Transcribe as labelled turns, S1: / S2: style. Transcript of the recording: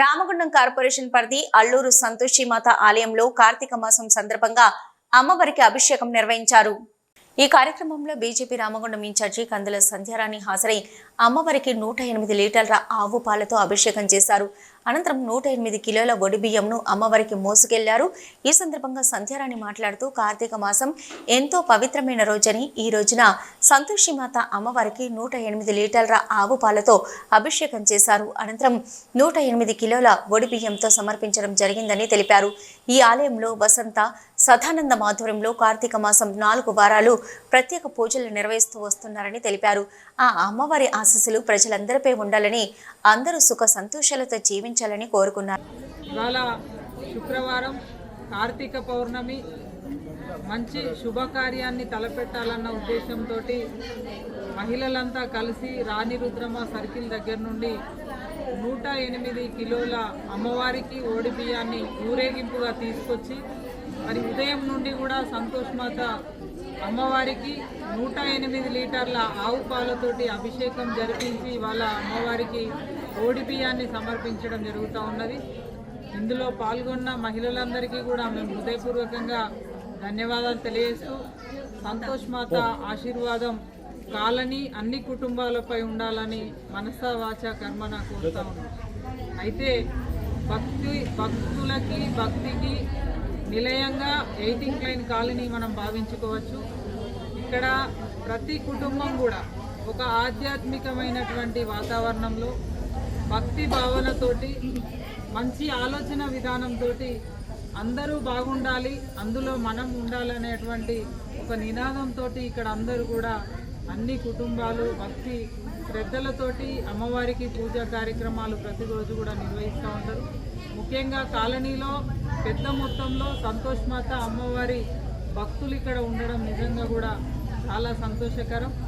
S1: Ramagundam corporation పరిధి అల్లూరు సంతోషి మాత ఆలయంలో కార్తీక మాసం సందర్భంగా అమ్మవారికి అభిషేకం నిర్వహించారు. ఈ కార్యక్రమంలో BJP Ramagundam in charge Kandula Sandhyarani హాజరై అమ్మవారికి నూట ఎనిమిది లీటర్ల ఆవు పాలతో అభిషేకం చేశారు. అనంతరం నూట ఎనిమిది కిలోల వడి బియ్యంను అమ్మవారికి మోసుకెళ్ళారు. ఈ సందర్భంగా సంధ్యారాణి మాట్లాడుతూ కార్తీక మాసం ఎంతో పవిత్రమైన రోజని ఈ రోజున సంతోషి మాత అమ్మవారికి నూట ఎనిమిది లీటర్ల ఆవు పాలతో అభిషేకం చేశారు. అనంతరం నూట ఎనిమిది కిలోల వడి బియ్యంతో సమర్పించడం జరిగిందని తెలిపారు. ఈ ఆలయంలో వసంత సదానంద మాధుర్యంలో కార్తీక మాసం నాలుగు వారాలు ప్రత్యేక పూజలు నిర్వహిస్తూ వస్తున్నారని తెలిపారు. ఆ అమ్మవారి ఆశీస్సులు ప్రజలందరిపై ఉండాలని అందరూ సుఖ సంతోషాలతో జీవించాలని కోరుకున్నారు.
S2: ఇవాళ శుక్రవారం కార్తీక పౌర్ణమి. మంచి శుభకార్యాన్ని తలపెట్టాలన్న ఉద్దేశంతో మహిళలంతా కలిసి రాణి రుద్రమ సర్కిల్ దగ్గర నుండి నూట ఎనిమిది కిలోల అమ్మవారికి ఓడి బియ్యాన్ని ఊరేగింపుగా తీసుకొచ్చి మరి ఉదయం నుండి కూడా సంతోష్ మాత అమ్మవారికి నూట ఎనిమిది లీటర్ల ఆవు పాలతోటి అభిషేకం జరిపించి వాళ్ళ అమ్మవారికి ఓడిపియాన్ని సమర్పించడం జరుగుతూ ఉన్నది. ఇందులో పాల్గొన్న మహిళలందరికీ కూడా మేము హృదయపూర్వకంగా ధన్యవాదాలు తెలియజేస్తూ సంతోష్ మాత ఆశీర్వాదం కాలని అన్ని కుటుంబాలపై ఉండాలని మనసా వాచ కర్మన కోరుతా ఉన్నాం. అయితే భక్తి భక్తులకి భక్తికి నిలయంగా ఎయిటింగ్ లైన్ కాలనీ మనం భావించుకోవచ్చు. ఇక్కడ ప్రతి కుటుంబం కూడా ఒక ఆధ్యాత్మికమైనటువంటి వాతావరణంలో భక్తి భావనతోటి మంచి ఆలోచన విధానంతో అందరూ బాగుండాలి అందులో మనం ఉండాలనేటువంటి ఒక నినాదంతో ఇక్కడ అందరూ కూడా అన్ని కుటుంబాలు భక్తి శ్రద్ధలతోటి అమ్మవారికి పూజా కార్యక్రమాలు ప్రతిరోజు కూడా నిర్వహిస్తూ ఉంటారు. ముఖ్యంగా కాలనీలో పెద్ద మొత్తంలో సంతోష్ మాత అమ్మవారి భక్తులు ఇక్కడ ఉండడం నిజంగా కూడా చాలా సంతోషకరం.